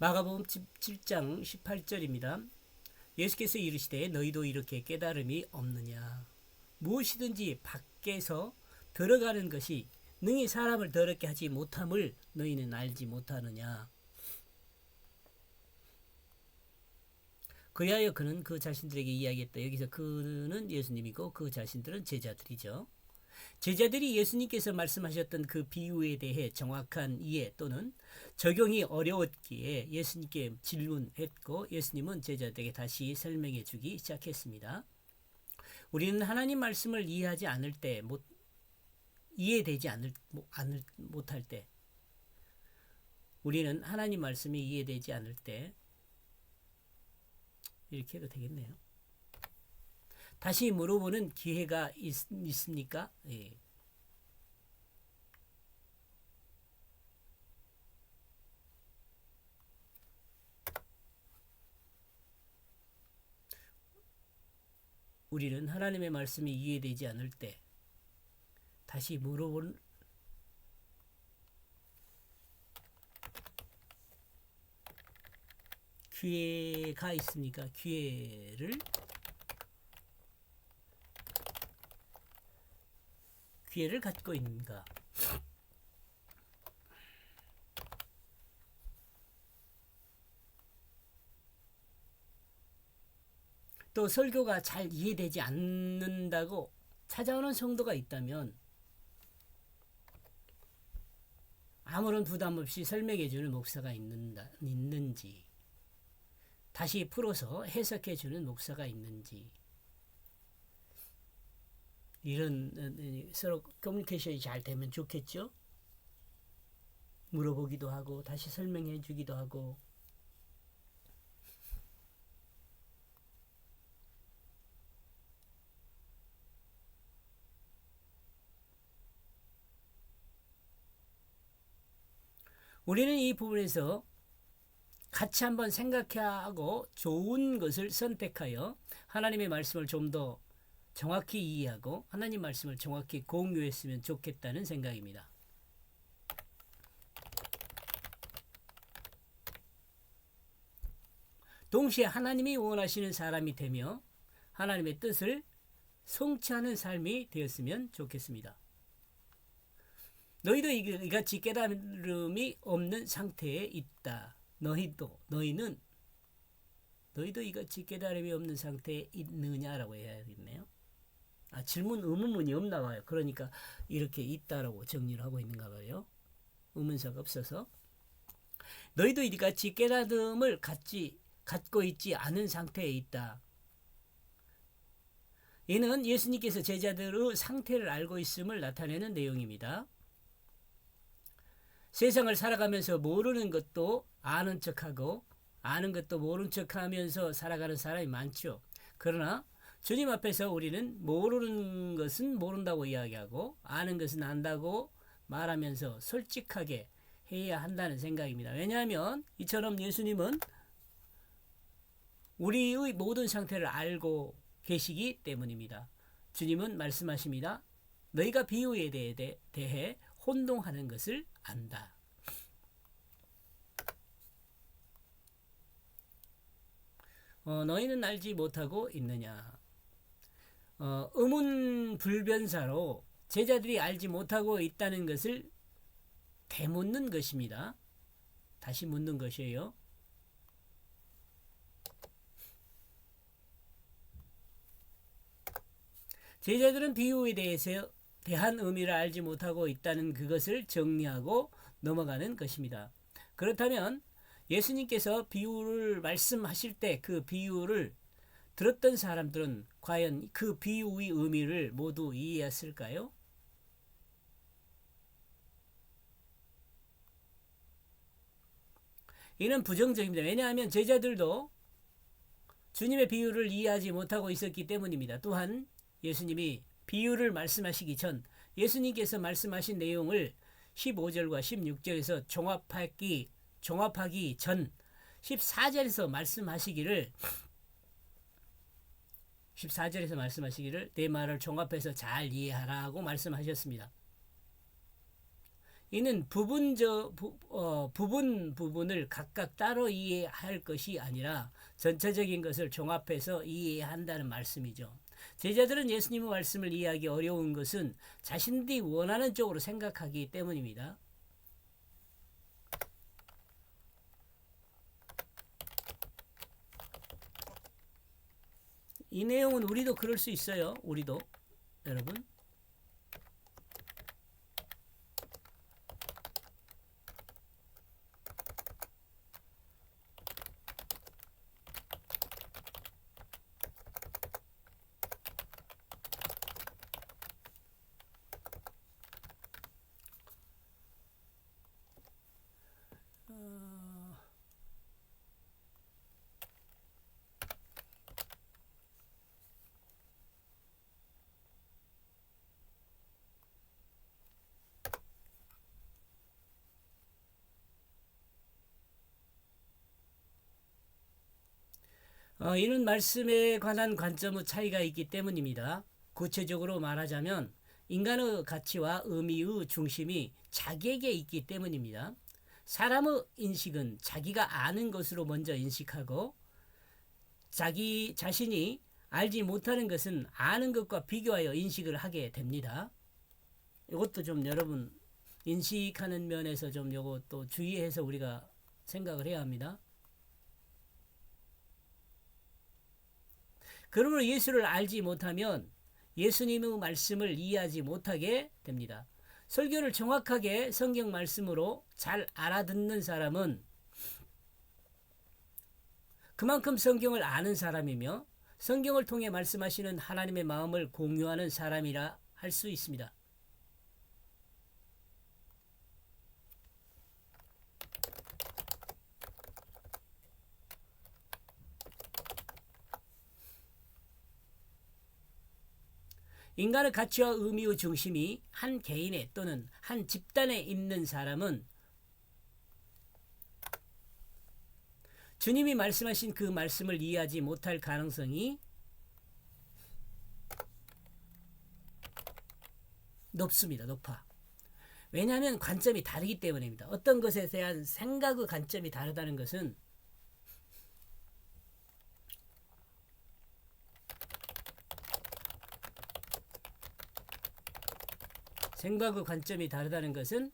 마가복음 7장 18절입니다. 예수께서 이르시되 너희도 이렇게 깨달음이 없느냐 무엇이든지 밖에서 들어가는 것이 능히 사람을 더럽게 하지 못함을 너희는 알지 못하느냐 그리하여 그는 그 자신들에게 이야기했다. 여기서 그는 예수님이고 그 자신들은 제자들이죠. 제자들이 예수님께서 말씀하셨던 그 비유에 대해 정확한 이해 또는 적용이 어려웠기에 예수님께 질문했고 예수님은 제자들에게 다시 설명해 주기 시작했습니다. 우리는 하나님 말씀을 이해하지 않을 때 못, 이해되지 않을, 않을 못할 때 우리는 하나님 말씀이 이해되지 않을 때 이렇게 해도 되겠네요. 다시 물어보는 기회가 있, 습니까 예. 우리는 하나님의 말씀이 이해되지 않을 때 다시 물어볼 기회가 있습니까? 기회를 기회를 갖고 있는가? 또 설교가 잘 이해되지 않는다고 찾아오는 성도가 있다면 아무런 부담 없이 설명해 주는 목사가 있는다, 있는지 다시 풀어서 해석해 주는 목사가 있는지 이런 어, 어, 서로 커뮤니케이션이 잘 되면 좋겠죠. 물어보기도 하고 다시 설명해 주기도 하고 우리는 이 부분에서 같이 한번 생각하고 좋은 것을 선택하여 하나님의 말씀을 좀더 정확히 이해하고 하나님 말씀을 정확히 공유했으면 좋겠다는 생각입니다. 동시에 하나님이 원하시는 사람이 되며 하나님의 뜻을 성취하는 삶이 되었으면 좋겠습니다. 너희도 이같이 깨달음이 없는 상태에 있다. 너희도 너희는 너희도 이같이 깨달음이 없는 상태에 있느냐라고 해야겠네요. 아, 질문 의문문이 없나 봐요. 그러니까 이렇게 있다라고 정리를 하고 있는가 봐요. 의문사가 없어서. 너희도 이같이 깨달음을 갖지, 갖고 있지 않은 상태에 있다. 이는 예수님께서 제자들의 상태를 알고 있음을 나타내는 내용입니다. 세상을 살아가면서 모르는 것도 아는 척하고 아는 것도 모른 척하면서 살아가는 사람이 많죠. 그러나 주님 앞에서 우리는 모르는 것은 모른다고 이야기하고 아는 것은 안다고 말하면서 솔직하게 해야 한다는 생각입니다. 왜냐하면 이처럼 예수님은 우리의 모든 상태를 알고 계시기 때문입니다. 주님은 말씀하십니다. 너희가 비유에 대해, 대해 혼동하는 것을 안다. 어, 너희는 알지 못하고 있느냐? 어, 의문 불변사로 제자들이 알지 못하고 있다는 것을 되묻는 것입니다. 다시 묻는 것이에요. 제자들은 비유에 대해서 대한 의미를 알지 못하고 있다는 그것을 정리하고 넘어가는 것입니다. 그렇다면 예수님께서 비유를 말씀하실 때 그 비유를 들었던 사람들은 과연 그 비유의 의미를 모두 이해했을까요? 이는 부정적입니다. 왜냐하면 제자들도 주님의 비유를 이해하지 못하고 있었기 때문입니다. 또한 예수님이 비유를 말씀하시기 전 예수님께서 말씀하신 내용을 15절과 16절에서 종합하기 종합하기 전 14절에서 말씀하시기를 14절에서 말씀하시기를 내 말을 종합해서 잘 이해하라고 말씀하셨습니다. 이는 부분적 부, 어, 부분 부분을 각각 따로 이해할 것이 아니라 전체적인 것을 종합해서 이해한다는 말씀이죠. 제자들은 예수님의 말씀을 이해하기 어려운 것은 자신들이 원하는 쪽으로 생각하기 때문입니다. 이 내용은 우리도 그럴 수 있어요. 우리도 여러분. 어, 이는 말씀에 관한 관점의 차이가 있기 때문입니다. 구체적으로 말하자면 인간의 가치와 의미의 중심이 자기에게 있기 때문입니다. 사람의 인식은 자기가 아는 것으로 먼저 인식하고 자기 자신이 알지 못하는 것은 아는 것과 비교하여 인식을 하게 됩니다. 이것도 좀 여러분 인식하는 면에서 좀 요것도 주의해서 우리가 생각을 해야 합니다. 그러므로 예수를 알지 못하면 예수님의 말씀을 이해하지 못하게 됩니다. 설교를 정확하게 성경 말씀으로 잘 알아듣는 사람은 그만큼 성경을 아는 사람이며 성경을 통해 말씀하시는 하나님의 마음을 공유하는 사람이라 할 수 있습니다. 인간의 가치와 의미의 중심이 한 개인의 또는 한 집단에 있는 사람은 주님이 말씀하신 그 말씀을 이해하지 못할 가능성이 높습니다. 높아. 왜냐하면 관점이 다르기 때문입니다. 어떤 것에 대한 생각의 관점이 다르다는 것은 생각의 관점이 다르다는 것은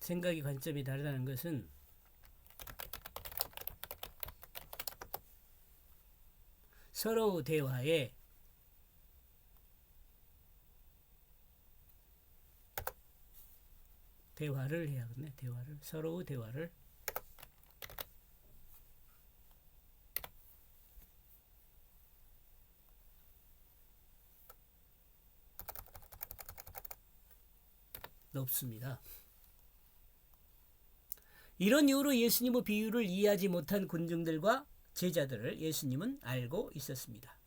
생각의 관점이 다르다는 것은 서로 대화에 대화를 해야겠네. 대화를 서로 대화를 높습니다. 이런 이유로 예수님의 비유를 이해하지 못한 군중들과 제자들을 예수님은 알고 있었습니다.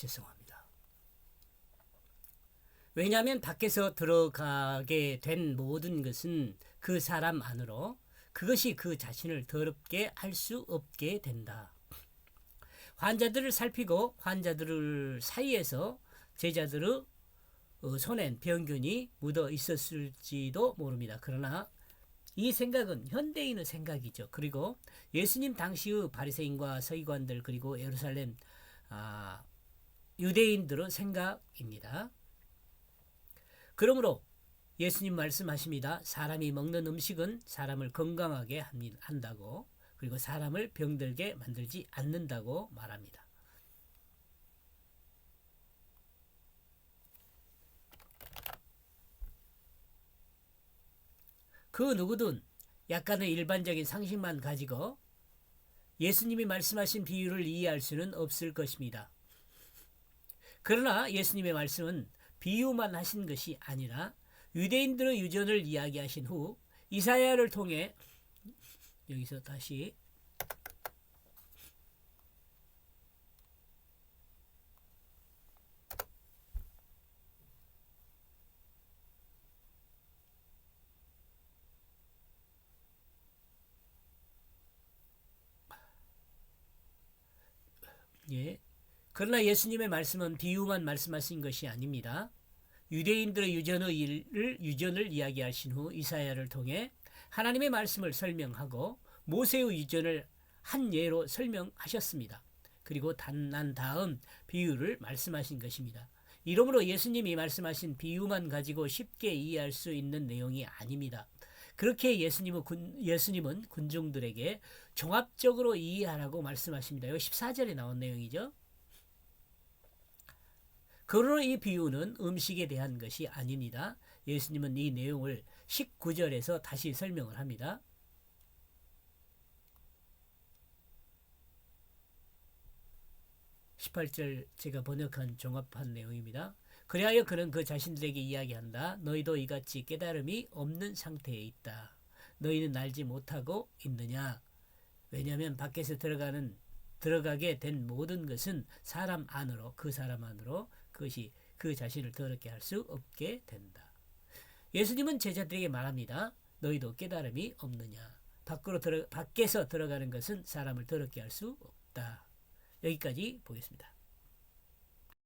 죄송합니다. 왜냐하면 밖에서 들어가게 된 모든 것은 그 사람 안으로 그것이 그 자신을 더럽게 할 수 없게 된다. 환자들을 살피고 환자들 사이에서 제자들의 어, 손엔 병균이 묻어 있었을지도 모릅니다. 그러나 이 생각은 현대인의 생각이죠. 그리고 예수님 당시의 바리새인과 서기관들 그리고 예루살렘 아, 유대인들의 생각입니다. 그러므로 예수님 말씀하십니다. 사람이 먹는 음식은 사람을 건강하게 한다고 그리고 사람을 병들게 만들지 않는다고 말합니다. 그 누구든 약간의 일반적인 상식만 가지고 예수님이 말씀하신 비유를 이해할 수는 없을 것입니다. 그러나 예수님의 말씀은 비유만 하신 것이 아니라 유대인들의 유전을 이야기하신 후 이사야를 통해 여기서 다시 예. 그러나 예수님의 말씀은 비유만 말씀하신 것이 아닙니다. 유대인들의 유전의 일을 유전을 이야기하신 후 이사야를 통해 하나님의 말씀을 설명하고 모세의 유전을 한 예로 설명하셨습니다. 그리고 난 다음 비유를 말씀하신 것입니다. 이러므로 예수님이 말씀하신 비유만 가지고 쉽게 이해할 수 있는 내용이 아닙니다. 그렇게 예수님은, 군, 예수님은 군중들에게 종합적으로 이해하라고 말씀하십니다. 이 14절에 나온 내용이죠. 그러나 이 비유는 음식에 대한 것이 아닙니다. 예수님은 이 내용을 19절에서 다시 설명을 합니다. 18절 제가 번역한 종합한 내용입니다. 그리하여 그는 그 자신들에게 이야기한다. 너희도 이같이 깨달음이 없는 상태에 있다. 너희는 알지 못하고 있느냐? 왜냐하면 밖에서 들어가는 들어가게 된 모든 것은 사람 안으로 그 사람 안으로 그것이 그 자신을 더럽게 할 수 없게 된다. 예수님은 제자들에게 말합니다. 너희도 깨달음이 없느냐? 밖으로 들어 밖에서 들어가는 것은 사람을 더럽게 할 수 없다. 여기까지 보겠습니다.